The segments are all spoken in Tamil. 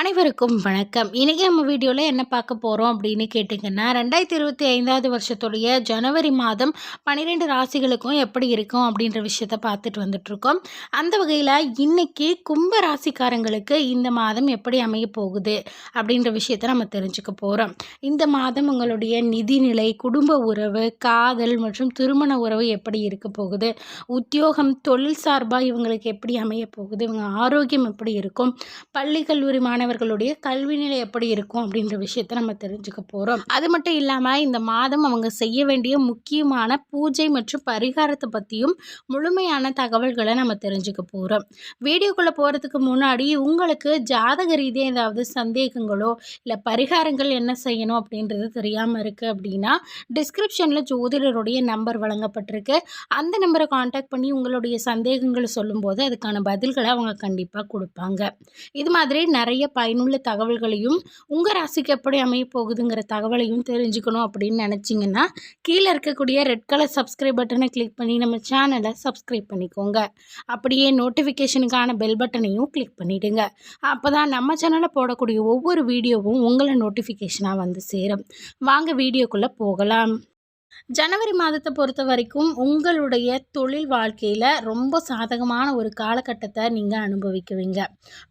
அனைவருக்கும் வணக்கம். இன்றைக்கி நம்ம வீடியோவில் என்ன பார்க்க போகிறோம் அப்படின்னு கேட்டிங்கன்னா ரெண்டாயிரத்தி இருபத்தி ஐந்தாவது வருஷத்துடைய ஜனவரி மாதம் பன்னிரெண்டு ராசிகளுக்கும் எப்படி இருக்கும் அப்படின்ற விஷயத்த பார்த்துட்டு வந்துட்ருக்கோம் அந்த வகையில் இன்றைக்கி கும்ப ராசிக்காரங்களுக்கு இந்த மாதம் எப்படி அமைய போகுது அப்படின்ற விஷயத்த நம்ம தெரிஞ்சுக்க போகிறோம் இந்த மாதம் உங்களுடைய நிதிநிலை குடும்ப உறவு காதல் மற்றும் திருமண உறவு எப்படி இருக்க போகுது? உத்தியோகம் தொழில் சார்பாக இவங்களுக்கு எப்படி அமைய போகுது? இவங்க ஆரோக்கியம் எப்படி இருக்கும்? பள்ளி கல்லூரி மாணவர்களுடைய கல்வி நிலை எப்படி இருக்கும் அப்படின்ற விஷயத்த நம்ம தெரிஞ்சுக்க போகிறோம் அது மட்டும் இல்லாமல் இந்த மாதம் அவங்க செய்ய வேண்டிய முக்கியமான பூஜை மற்றும் பரிகாரத்தை பற்றியும் முழுமையான தகவல்களை நம்ம தெரிஞ்சுக்க போகிறோம் வீடியோக்குள்ளே போகிறதுக்கு முன்னாடி உங்களுக்கு ஜாதக ரீதியாக ஏதாவது சந்தேகங்களோ இல்லை பரிகாரங்கள் என்ன செய்யணும் அப்படின்றது தெரியாமல் இருக்குது அப்படின்னா டிஸ்கிரிப்ஷனில் ஜோதிடருடைய நம்பர் வழங்கப்பட்டிருக்கு. அந்த நம்பரை காண்டாக்ட் பண்ணி உங்களுடைய சந்தேகங்களை சொல்லும்போது அதுக்கான பதில்களை அவங்க கண்டிப்பாக கொடுப்பாங்க. இது மாதிரி நிறைய பயனுள்ள தகவல்களையும் உங்கள் ராசிக்கு எப்படி அமைய போகுதுங்கிற தகவலையும் தெரிஞ்சுக்கணும் அப்படின்னு நினச்சிங்கன்னா கீழே இருக்கக்கூடிய ரெட் கலர் சப்ஸ்கிரைப் பட்டனை கிளிக் பண்ணி நம்ம சேனலை சப்ஸ்கிரைப் பண்ணிக்கோங்க. அப்படியே நோட்டிஃபிகேஷனுக்கான பெல் பட்டனையும் கிளிக் பண்ணிவிடுங்க அப்போ தான் நம்ம சேனலில் போடக்கூடிய ஒவ்வொரு வீடியோவும் உங்களை நோட்டிஃபிகேஷனாக வந்து சேரும். வாங்க வீடியோக்குள்ளே போகலாம். ஜனவரி மாதத்தை பொறுத்த வரைக்கும் உங்களுடைய தொழில் வாழ்க்கையில் ரொம்ப சாதகமான ஒரு காலகட்டத்தை நீங்கள் அனுபவிக்குவீங்க.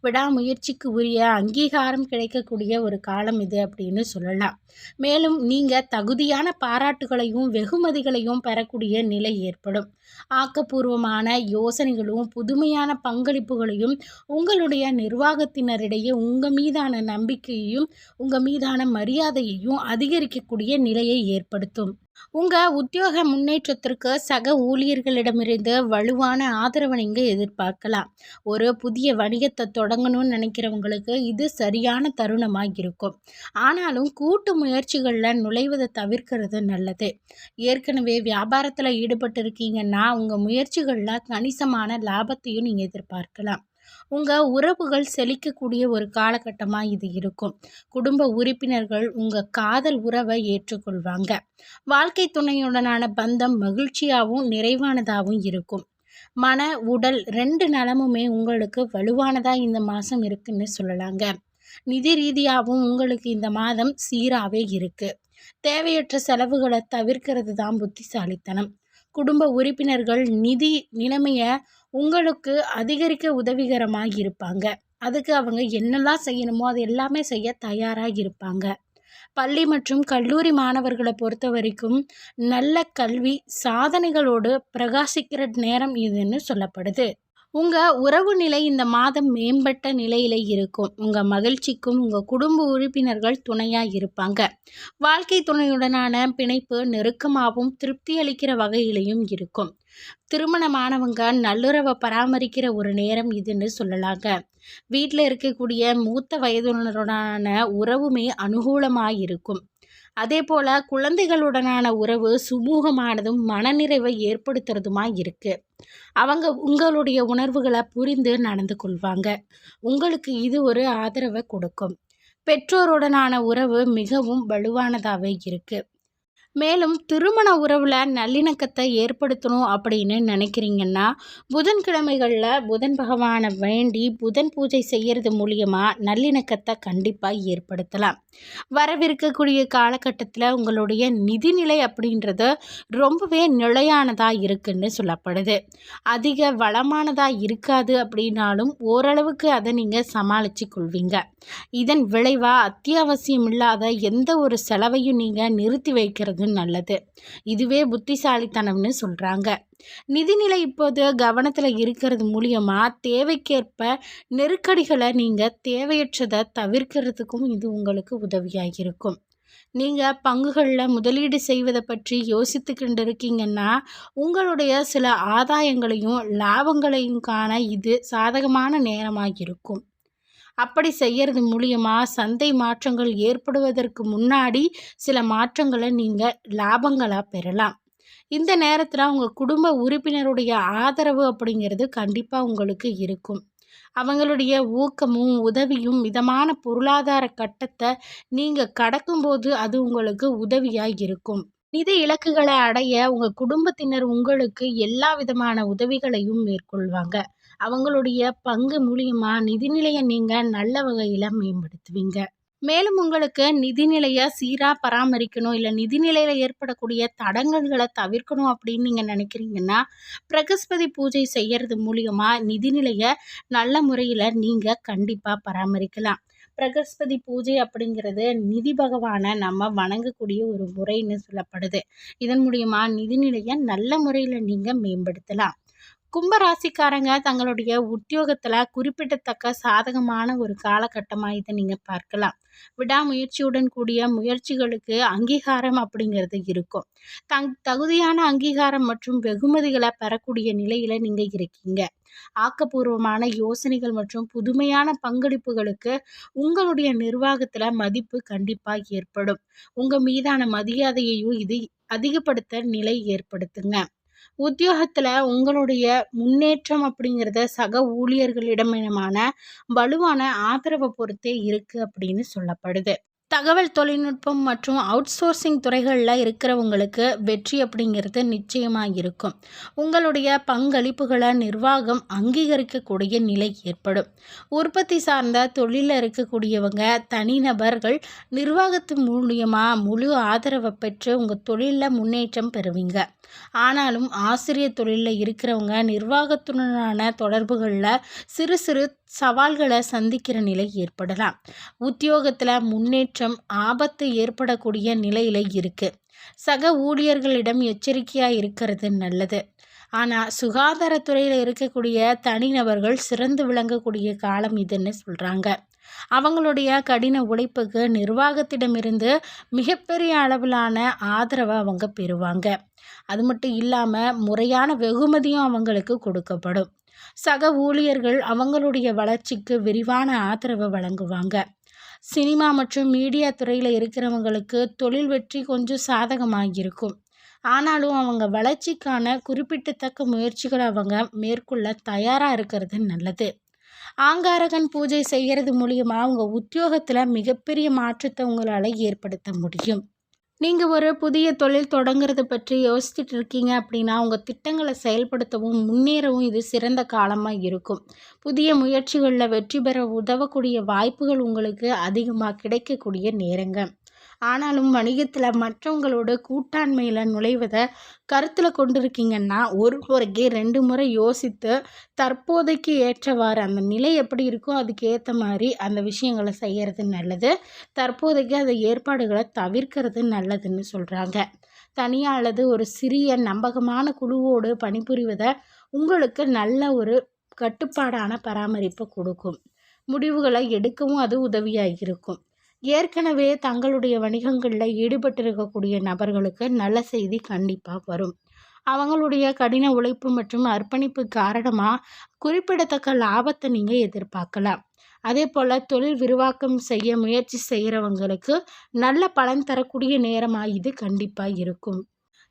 விடாமுயற்சிக்கு உரிய அங்கீகாரம் கிடைக்கக்கூடிய ஒரு காலம் இது அப்படின்னு சொல்லலாம். மேலும் நீங்கள் தகுதியான பாராட்டுகளையும் வெகுமதிகளையும் பெறக்கூடிய நிலை ஏற்படும். ஆக்கப்பூர்வமான யோசனைகளும் புதுமையான பங்களிப்புகளையும் உங்களுடைய நிர்வாகத்தினரிடையே உங்கள் மீதான நம்பிக்கையையும் உங்கள் மீதான மரியாதையையும் அதிகரிக்கக்கூடிய நிலையை ஏற்படுத்தும். உங்கள் உத்தியோக முன்னேற்றத்திற்கு சக ஊழியர்களிடமிருந்து வலுவான ஆதரவை நீங்கள் எதிர்பார்க்கலாம். ஒரு புதிய வணிகத்தை தொடங்கணும்னு நினைக்கிறவங்களுக்கு இது சரியான தருணமாக இருக்கும். ஆனாலும் கூட்டு முயற்சிகளில் நுழைவதை தவிர்க்கிறது நல்லது. ஏற்கனவே வியாபாரத்தில் ஈடுபட்டு இருக்கீங்கன்னா உங்கள் முயற்சிகளில் கணிசமான லாபத்தையும் நீங்கள் எதிர்பார்க்கலாம். உங்கள் உறவுகள் செழிக்கக்கூடிய ஒரு காலகட்டமாக இது இருக்கும். குடும்ப உறுப்பினர்கள் உங்கள் காதல் உறவை ஏற்றுக்கொள்வாங்க. வாழ்க்கை துணையுடனான பந்தம் மகிழ்ச்சியாகவும் நிறைவானதாகவும் இருக்கும். மன உடல் ரெண்டு நலமுமே உங்களுக்கு வலுவானதாக இந்த மாதம் இருக்குன்னு சொல்லலாங்க. நிதி ரீதியாகவும் உங்களுக்கு இந்த மாதம் சீராகவே இருக்குது தேவையற்ற செலவுகளை தவிர்க்கிறது தான் புத்திசாலித்தனம். குடும்ப உறுப்பினர்கள் நிதி நிலைமையை உங்களுக்கு அதிகரிக்க உதவிகரமாக இருப்பாங்க. அதுக்கு அவங்க என்னெல்லாம் செய்யணுமோ அது எல்லாமே செய்ய தயாராக இருப்பாங்க. பள்ளி மற்றும் கல்லூரி மாணவர்களை பொறுத்த வரைக்கும் நல்ல கல்வி சாதனைகளோடு பிரகாசிக்கிற நேரம் இதுன்னு சொல்லப்படுது. உங்கள் உறவு நிலை இந்த மாதம் மேம்பட்ட நிலையில் இருக்கும். உங்கள் மகிழ்ச்சிக்கும் உங்கள் குடும்ப உறுப்பினர்கள் துணையாக இருப்பாங்க. வாழ்க்கை துணையுடனான பிணைப்பு நெருக்கமாகவும் திருப்தி அளிக்கிற வகையிலையும் இருக்கும். திருமணமானவங்க நல்லுறவை பராமரிக்கிற ஒரு நேரம் இதுன்னு சொல்லலாங்க. வீட்டில் இருக்கக்கூடிய மூத்த வயதுனருடனான உறவுமே அனுகூலமாக இருக்கும் அதே போல் குழந்தைகளுடனான உறவு சுமூகமானதும் மனநிறைவை ஏற்படுத்துறதுமா இருக்குது அவங்க உங்களுடைய உணர்வுகளை புரிந்து நடந்து கொள்வாங்க. உங்களுக்கு இது ஒரு ஆதரவை கொடுக்கும். பெற்றோருடனான உறவு மிகவும் வலுவானதாகவே இருக்குது மேலும் திருமண உறவில் நல்லிணக்கத்தை ஏற்படுத்தணும் அப்படின்னு நினைக்கிறீங்கன்னா புதன்கிழமைகளில் புதன் பகவானை வேண்டி புதன் பூஜை செய்கிறது மூலியமாக நல்லிணக்கத்தை கண்டிப்பாக ஏற்படுத்தலாம். வரவிருக்கக்கூடிய காலகட்டத்தில் உங்களுடைய நிதிநிலை அப்படின்றது ரொம்பவே நிலையானதாக இருக்குன்னு சொல்லப்படுது. அதிக வளமானதாக இருக்காது அப்படின்னாலும் ஓரளவுக்கு அதை நீங்கள் சமாளித்து கொள்வீங்க. இதன் விளைவாக அத்தியாவசியம் இல்லாத எந்த ஒரு செலவையும் நீங்கள் நிறுத்தி வைக்கிறது செய்கிறது நல்லது. இதுவே புத்திசாலித்தனம்னு சொல்கிறாங்க நிதிநிலை இப்போது கவனத்தில் இருக்கிறது மூலியமாக தேவைக்கேற்ப நெருக்கடிகளை நீங்கள் தேவையற்றதை தவிர்க்கிறதுக்கும் இது உங்களுக்கு உதவியாக இருக்கும் நீங்கள் பங்குகளில் முதலீடு செய்வதை பற்றி யோசித்து கொண்டு இருக்கீங்கன்னா உங்களுடைய சில ஆதாயங்களையும் லாபங்களையும் காண இது சாதகமான நேரமாக இருக்கும் அப்படி செய்கிறது மூலியமாக சந்தை மாற்றங்கள் ஏற்படுவதற்கு முன்னாடி சில மாற்றங்களை நீங்கள் லாபங்களாக பெறலாம். இந்த நேரத்தில் உங்கள் குடும்ப உறுப்பினருடைய ஆதரவு அப்படிங்கிறது கண்டிப்பாக உங்களுக்கு இருக்கும். அவங்களுடைய ஊக்கமும் உதவியும் மிதமான பொருளாதார கட்டத்தை நீங்கள் கடக்கும்போது அது உங்களுக்கு உதவியாக இருக்கும். நிதி இலக்குகளை அடைய உங்கள் குடும்பத்தினர் உங்களுக்கு எல்லா விதமான உதவிகளையும் மேற்கொள்வாங்க. அவங்களுடைய பங்கு மூலியமா நிதிநிலையை நீங்கள் நல்ல வகையில் மேம்படுத்துவீங்க. மேலும் உங்களுக்கு நிதிநிலையை சீராக பராமரிக்கணும் இல்லை நிதிநிலையில் ஏற்படக்கூடிய தடங்கல்களை தவிர்க்கணும் அப்படின்னு நீங்கள் நினைக்கிறீங்கன்னா பிரகஸ்பதி பூஜை செய்கிறது மூலியமாக நிதிநிலையை நல்ல முறையில் நீங்கள் கண்டிப்பாக பராமரிக்கலாம். பிரகஸ்பதி பூஜை அப்படிங்கிறது நிதி பகவானை நம்ம வணங்கக்கூடிய ஒரு முறைன்னு சொல்லப்படுது. இதன் மூலியமாக நிதிநிலையை நல்ல முறையில் நீங்கள் மேம்படுத்தலாம். கும்பராசிக்காரங்க தங்களுடைய உத்தியோகத்தில் குறிப்பிடத்தக்க சாதகமான ஒரு காலகட்டமாக இதை நீங்கள் பார்க்கலாம். விடாமுயற்சியுடன் கூடிய முயற்சிகளுக்கு அங்கீகாரம் அப்படிங்கிறது இருக்கும். தங் தகுதியான அங்கீகாரம் மற்றும் வெகுமதிகளை பெறக்கூடிய நிலையில் நீங்கள் இருக்கீங்க. ஆக்கப்பூர்வமான யோசனைகள் மற்றும் புதுமையான பங்களிப்புகளுக்கு உங்களுடைய நிர்வாகத்தில் மதிப்பு கண்டிப்பாக ஏற்படும். உங்கள் மீதான மரியாதையையும் இது அதிகப்படுத்த நிலை ஏற்படுத்துங்க. உத்தியோகத்தில் உங்களுடைய முன்னேற்றம் அப்படிங்கிறத சக ஊழியர்களிடமான வலுவான ஆதரவை பொறுத்தே இருக்குது அப்படின்னு சொல்லப்படுது. தகவல் தொழில்நுட்பம் மற்றும் அவுட்சோர்சிங் துறைகளில் இருக்கிறவங்களுக்கு வெற்றி அப்படிங்கிறது நிச்சயமாக இருக்கும். உங்களுடைய பங்களிப்புகளை நிர்வாகம் அங்கீகரிக்கக்கூடிய நிலை ஏற்படும். உற்பத்தி சார்ந்த தொழிலில் இருக்கக்கூடியவங்க தனிநபர்கள் நிர்வாகத்து மூலியமாக முழு ஆதரவை பெற்று உங்கள் தொழிலில் முன்னேற்றம் பெறுவீங்க. ஆனாலும் ஆசிரியர் தொழிலில் இருக்கிறவங்க நிர்வாகத்துடனான தொடர்புகளில் சிறு சிறு சவால்களை சந்திக்கிற நிலை ஏற்படலாம். உத்தியோகத்தில் முன்னேற்றம் ஆபத்து ஏற்படக்கூடிய நிலையில் இருக்குது சக ஊழியர்களிடம் எச்சரிக்கையாக இருக்கிறது நல்லது. ஆனால் சுகாதாரத்துறையில் இருக்கக்கூடிய தனிநபர்கள் சிறந்து விளங்கக்கூடிய காலம் இதுன்னு சொல்கிறாங்க அவங்களுடைய கடின உழைப்புக்கு நிர்வாகத்திடமிருந்து மிகப்பெரிய அளவிலான ஆதரவை அவங்க பெறுவாங்க. அது மட்டும் இல்லாமல் முறையான வெகுமதியும் அவங்களுக்கு கொடுக்கப்படும். சக ஊழியர்கள் அவங்களுடைய வளர்ச்சிக்கு விரிவான ஆதரவை வழங்குவாங்க. சினிமா மற்றும் மீடியா துறையில் இருக்கிறவங்களுக்கு தொழில் வெற்றி கொஞ்சம் சாதகமாக இருக்கும் ஆனாலும் அவங்க வளர்ச்சிக்கான குறிப்பிட்டத்தக்க முயற்சிகளை அவங்க மேற்கொள்ள தயாராக இருக்கிறது நல்லது. ஆங்காரகன் பூஜை செய்கிறது மூலியமாக அவங்க உத்தியோகத்தில் மிகப்பெரிய மாற்றத்தை உங்களால் ஏற்படுத்த முடியும். நீங்கள் ஒரு புதிய தொழில் தொடங்குறது பற்றி யோசிச்சுட்டு இருக்கீங்க அப்படின்னா உங்கள் திட்டங்களை செயல்படுத்தவும் முன்னேறவும் இது சிறந்த காலமாக இருக்கும். புதிய முயற்சிகளில் வெற்றி பெற உதவக்கூடிய வாய்ப்புகள் உங்களுக்கு அதிகமாக கிடைக்கக்கூடிய நேரங்கள் ஆனாலும் வணிகத்தில் மற்றவங்களோட கூட்டாண்மையில் நுழைவதை கருத்தில் கொண்டிருக்கீங்கன்னா ஒரு முறைக்கு ரெண்டு முறை யோசித்து தற்போதைக்கு ஏற்றவாறு அந்த நிலை எப்படி இருக்கோ அதுக்கு ஏற்ற மாதிரி அந்த விஷயங்களை செய்கிறது நல்லது. தற்போதைக்கு அந்த ஏற்பாடுகளை தவிர்க்கிறது நல்லதுன்னு சொல்கிறாங்க தனியாக அல்லது ஒரு சிறிய நம்பகமான குழுவோடு பணிபுரிவதை உங்களுக்கு நல்ல ஒரு கட்டுப்பாடான பராமரிப்பை கொடுக்கும். முடிவுகளை எடுக்கவும் அது உதவியாக இருக்கும். ஏற்கனவே தங்களுடைய வணிகங்களில் ஈடுபட்டிருக்கக்கூடிய நபர்களுக்கு நல்ல செய்தி கண்டிப்பாக வரும். அவங்களுடைய கடின உழைப்பு மற்றும் அர்ப்பணிப்பு காரணமாக குறிப்பிடத்தக்க லாபத்தை நீங்கள் எதிர்பார்க்கலாம். அதே போல் தொழில் விரிவாக்கம் செய்ய முயற்சி செய்கிறவங்களுக்கு நல்ல பலன் தரக்கூடிய நேரமாக இது கண்டிப்பாக இருக்கும்.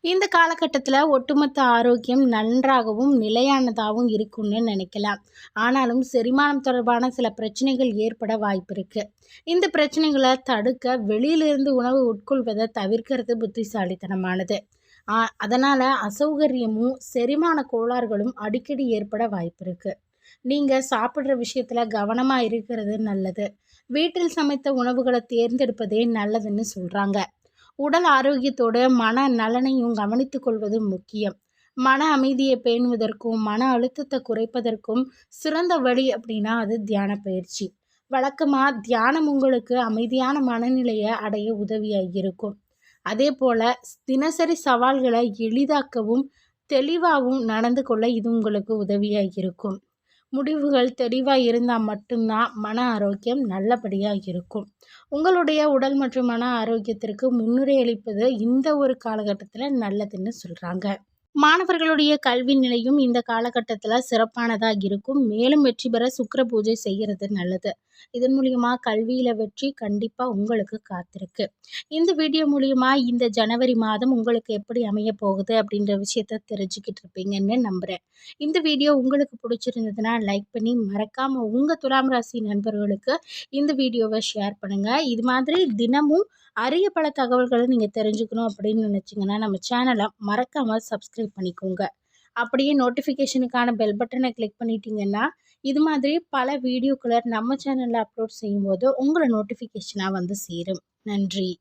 இந்த காலகட்டத்தில் ஒட்டுமொத்த ஆரோக்கியம் நன்றாகவும் நிலையானதாகவும் இருக்கும்னு நினைக்கலாம். ஆனாலும் செரிமானம் தொடர்பான சில பிரச்சனைகள் ஏற்பட வாய்ப்பு இருக்குது இந்த பிரச்சனைகளை தடுக்க வெளியிலிருந்து உணவு உட்கொள்வதை தவிர்க்கிறது புத்திசாலித்தனமானது. அதனால் அசௌகரியமும் செரிமான கோளாறுகளும் அடிக்கடி ஏற்பட வாய்ப்பு இருக்குது நீங்கள் சாப்பிட்ற விஷயத்தில் கவனமாக இருக்கிறது நல்லது. வீட்டில் சமைத்த உணவுகளை தேர்ந்தெடுப்பதே நல்லதுன்னு சொல்கிறாங்க உடல் ஆரோக்கியத்தோடு மன நலனையும் கவனித்து கொள்வது முக்கியம். மன அமைதியை பேணுவதற்கும் மன அழுத்தத்தை குறைப்பதற்கும் சிறந்த வழி அப்படின்னா அது தியான பயிற்சி. வழக்கமாக தியானம் உங்களுக்கு அமைதியான மனநிலையை அடைய உதவியாக இருக்கும். அதே போல் தினசரி சவால்களை எளிதாக்கவும் தெளிவாகவும் நடந்து கொள்ள இது உங்களுக்கு உதவியாக இருக்கும். முடிவுகள் தெளிவாக இருந்தால் மட்டும்தான் மன ஆரோக்கியம் நல்லபடியாக இருக்கும். உங்களுடைய உடல் மற்றும் மன ஆரோக்கியத்திற்கு முன்னுரை அளிப்பது இந்த ஒரு காலகட்டத்தில் நல்லதுன்னு சொல்கிறாங்க மாணவர்களுடைய கல்வி நிலையும் இந்த காலகட்டத்தில் சிறப்பானதாக இருக்கும். மேலும் வெற்றி பெற சுக்கர பூஜை செய்கிறது நல்லது. இதன் மூலியமாக கல்வியில் வெற்றி கண்டிப்பாக உங்களுக்கு காத்திருக்கு. இந்த வீடியோ மூலியமாக இந்த ஜனவரி மாதம் உங்களுக்கு எப்படி அமைய போகுது அப்படின்ற விஷயத்த தெரிஞ்சுக்கிட்டு இருப்பீங்கன்னு நம்புகிறேன் இந்த வீடியோ உங்களுக்கு பிடிச்சிருந்ததுன்னா லைக் பண்ணி மறக்காமல் உங்கள் துலாம் ராசி நண்பர்களுக்கு இந்த வீடியோவை ஷேர் பண்ணுங்கள் இது மாதிரி தினமும் அரிய பல தகவல்களை நீங்கள் தெரிஞ்சுக்கணும் அப்படின்னு நினச்சிங்கன்னா நம்ம சேனலை மறக்காமல் சப்ஸ்கிரைப் பண்ணிக்கோங்க. அப்படியே நோட்டிஃபிகேஷனுக்கான பெல் பட்டனை கிளிக் பண்ணிட்டீங்கன்னா இது மாதிரி பல வீடியோக்களை நம்ம சேனலில் அப்லோட் செய்யும்போது உங்களை நோட்டிஃபிகேஷனாக வந்து சேரும். நன்றி.